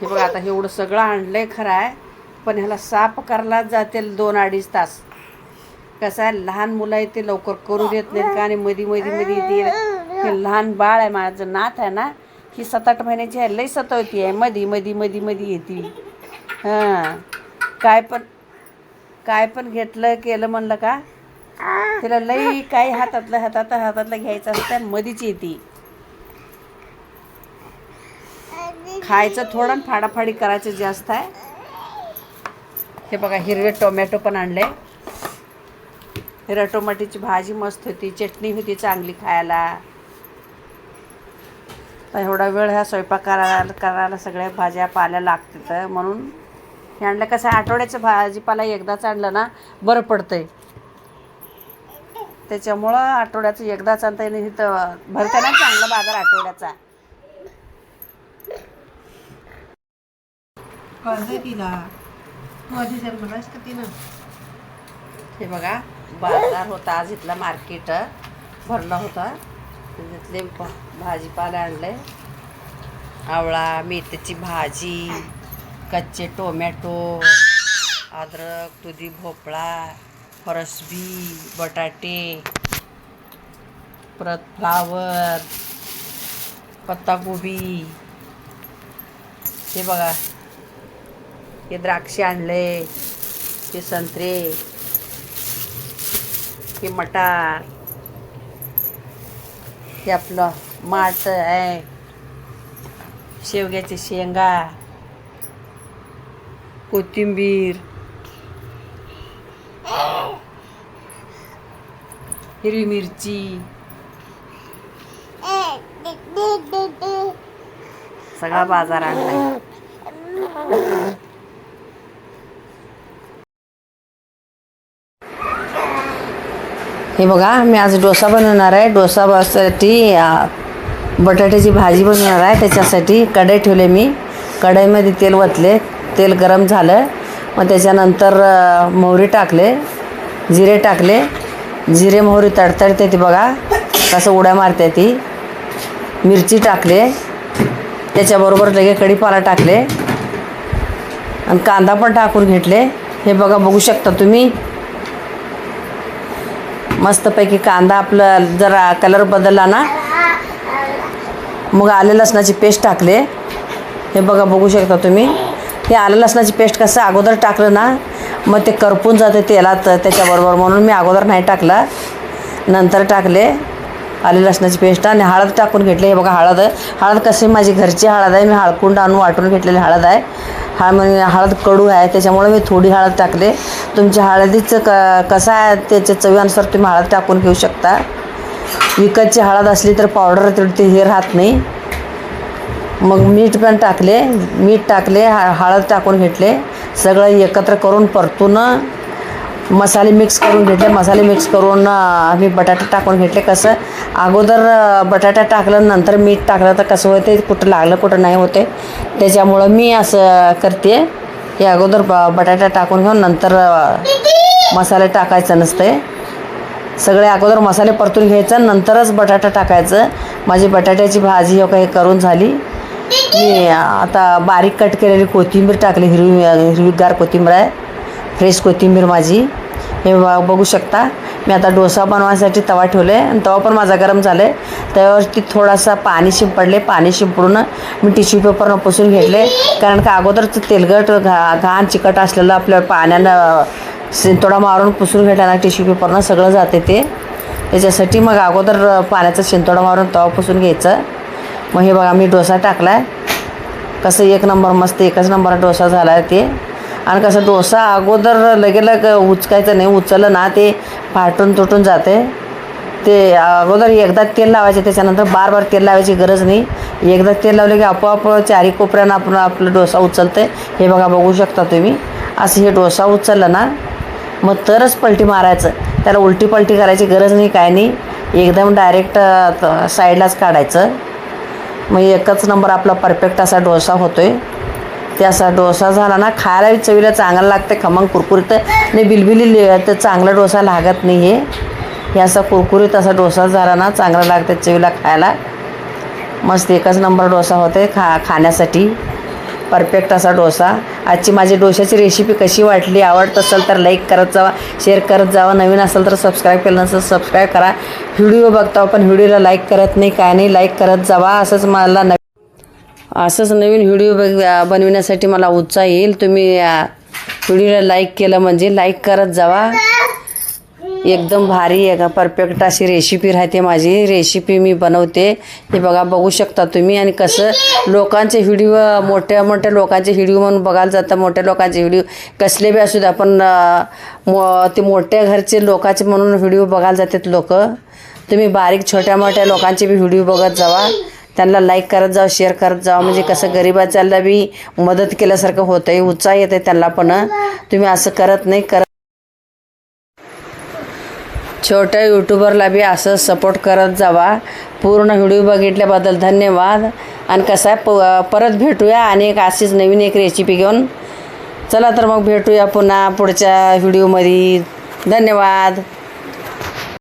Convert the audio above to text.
हे बघा आता एवढं सगळं आणलं आहे खरं आहे पण ह्याला साफ करायला जातील दोन अडीच तास. कसं आहे लहान मुलं आहे ते लवकर करू देत नाहीत का? आणि मधी मधी मधी ते हे लहान बाळ आहे माझं नात आहे ना ही सात आठ महिन्याची आहे लई सतवती आहे. मधी मधी मधी मधी येते हां. काय पण काय पण घेतलं केलं म्हणलं का तिला लई काही हातातलं हातात हातातलं घ्यायचं असतं मधीच येते खायचं थोडं आणि फाडाफाडी करायचं जास्त आहे. हे बघा हिरवे टोमॅटो पण आणले. हिरव्या टोमॅटोची भाजी मस्त होती चटणी होती चांगली खायला. तर एवढा वेळ ह्या स्वयंपाक करायला करायला सगळ्या भाज्या पाल्या लागतात. म्हणून हे आणलं. कसं आहे, आठवड्याचं भाजीपाला एकदाच आणलं ना बरं पडतंय. त्याच्यामुळं आठवड्याचं एकदाच आणता येईल. इथं भरतं ना चांगला बाजार आठवड्याचा. तिला. हे बघा बाजार होता आज इथला मार्केट. भरला होता. तिथले भाजीपाला आणले. आवळा मेथीची भाजी कच्चे टोमॅटो अद्रक दुधी भोपळा फरसबी बटाटे परत फ्लावर पत्ताकोबी. हे बघा. हे द्राक्षे आणले हे संत्रे हे मटार हे आपलं माठ आहे शेवग्याचे शेंगा कोथिंबीर हिरवी मिरची सगळा बाजार आणला हे बघा मी आज डोसा बनवणार आहे. डोसा बसाठी बटाट्याची भाजी बनवणार आहे. त्याच्यासाठी कढई ठेवले मी. कढईमध्ये तेल वतले. तेल गरम झालं. मग त्याच्यानंतर मोहरी टाकले. जिरे टाकले. जिरे मोहरी तडतडते ती बघा. कसं उड्या मारते ती. मिरची टाकले. त्याच्याबरोबर लगे कढीपाला टाकले. आणि कांदा पण टाकून घेतले. हे बघा बघू शकता तुम्ही. मस्तपैकी कांदा आपलं जरा कलर बदलला ना मग आले लसणाची पेस्ट टाकले. हे बघा बघू शकता तुम्ही. हे आलं लसणाची पेस्ट कसं अगोदर टाकलं ना मग ते करपून जाते तेलात त्याच्याबरोबर म्हणून मी अगोदर नाही टाकलं. नंतर टाकले. आले लसणाची पेस्ट आणि हळद टाकून घेतली. हे बघा हळद आहे. हळद कशी माझी घरची हळद आहे. मी हळकुंड आणून वाटून घेतलेली हळद आहे. हा म्हणजे हळद कडू आहे. त्याच्यामुळे मी थोडी हळद टाकले. तुमच्या हळदीचं क कसं आहे त्याच्या चवीनुसार तुम्ही हळद टाकून घेऊ शकता. विकतची हळद असली तर पावडर तेवढी ते हे राहत नाही. मग मीठ पण टाकले. मीठ टाकले हा हळद टाकून घेतले. सगळं एकत्र करून परतून मसाले मिक्स करून घेतले. मसाले मिक्स करून आम्ही बटाटे टाकून घेतले. कसं अगोदर बटाटा टाकलं नंतर मीठ टाकलं तर कसं होते कुठं लागलं कुठं नाही होते. त्याच्यामुळं मी असं करते. हे अगोदर ब बटाटा टाकून घेऊन नंतर मसाले टाकायचं नसते सगळे अगोदर मसाले परतून घ्यायचं नंतरच बटाटा टाकायचं. माझी बटाट्याची भाजी हो काही करून झाली. मी आता बारीक कट केलेली कोथिंबीर टाकली हिरवी हिरवीगार कोथिंबीर आहे. फ्रेश कोथिंबीर माझी. हे बघू शकता. मी आता डोसा बनवायसाठी तवा ठेवले आणि तवा पण माझा गरम झाले. त्यावरती थोडासा पाणी शिंपडले. पाणी शिंपडून मी टिश्यू पेपरनं पुसून घेतले. कारण का अगोदरच तेलगट घा घाण चिकट असलेलं आपल्या पाण्यानं शिंतोडा मारून पुसून घेतल्यानं टिश्यू पेपरनं सगळं जाते ते. त्याच्यासाठी मग अगोदर पाण्याचा शिंतोडा मारून तवा पुसून घ्यायचं. मग हे बघा मी डोसा टाकला आहे कसं एक नंबर मस्त एकच नंबर डोसा झाला आहे ते. आणि कसं डोसा अगोदर लगे लग उचकायचं नाही उचललं ना ते फाटून तुटून जाते. ते अगोदर एकदा तेल लावायचे त्याच्यानंतर बार बार तेल लावायची गरज नाही. एकदा तेल लावलं की आपोआप चारी कोपऱ्यानं आपण आपलं डोसा उचलते हे बघा बघू शकता तुम्ही. असं हे डोसा उचललं ना मग तरच पलटी मारायचं. त्याला उलटी पलटी करायची गरज नाही काय नाही. एकदम डायरेक्ट साईडलाच काढायचं. मग एकच नंबर आपला परफेक्ट असा डोसा होतो आहे ते असा डोसा झाला ना खायला चवीला चांगला लागते खमंग कुरकुरीत आणि बिलबिली तर चांगला डोसा लागत नाही हे. हे असा कुरकुरीत असा डोसा झाला ना चांगला लागते चवीला खायला. मस्त एकच नंबर डोसा होते खा खाण्यासाठी. परफेक्ट असा डोसा. आजची माझी डोशाची रेसिपी कशी वाटली आवडत असेल तर लाईक करत जावा शेअर करत जावा. नवीन असेल तर सबस्क्राईब केलं नसेल सबस्क्राईब करा. व्हिडिओ बघता पण व्हिडिओला लाईक करत नाही काय नाही लाईक करत जावा. असंच मला नवीन असंच नवीन व्हिडिओ बघ बनविण्यासाठी मला उत्साह येईल. तुम्ही व्हिडिओला लाईक केलं म्हणजे लाईक करत जावा. एकदम भारी आहे का? परफेक्ट अशी रेसिपी राहते माझी. रेसिपी मी बनवते. हे बघा बघू शकता तुम्ही. आणि कसं लोकांचे व्हिडिओ मोठ्या मोठ्या लोकांचे व्हिडिओ म्हणून बघायला जातं. मोठ्या लोकांचे व्हिडिओ कसले बी असू द्या पण मो ते मोठ्या घरचे लोकांचे म्हणून व्हिडिओ बघायला जातात लोक. तुम्ही बारीक छोट्या मोठ्या लोकांचे बी व्हिडिओ बघत जावा. त्यांना लाईक करत जावं शेअर करत जावं म्हणजे कसं गरिबाच्याला बी मदत केल्यासारखं होतं आहे उत्साह येते त्यांना पण तुम्ही असं करत नाही करत छोट्या यूट्यूबरला बी असं सपोर्ट करत जावा. पूर्ण व्हिडिओ बघितल्याबद्दल धन्यवाद. आणि कसं आहे प परत भेटूया आणि एक अशीच नवीन एक रेसिपी घेऊन. चला तर मग भेटूया पुन्हा पुढच्या व्हिडिओमध्ये धन्यवाद.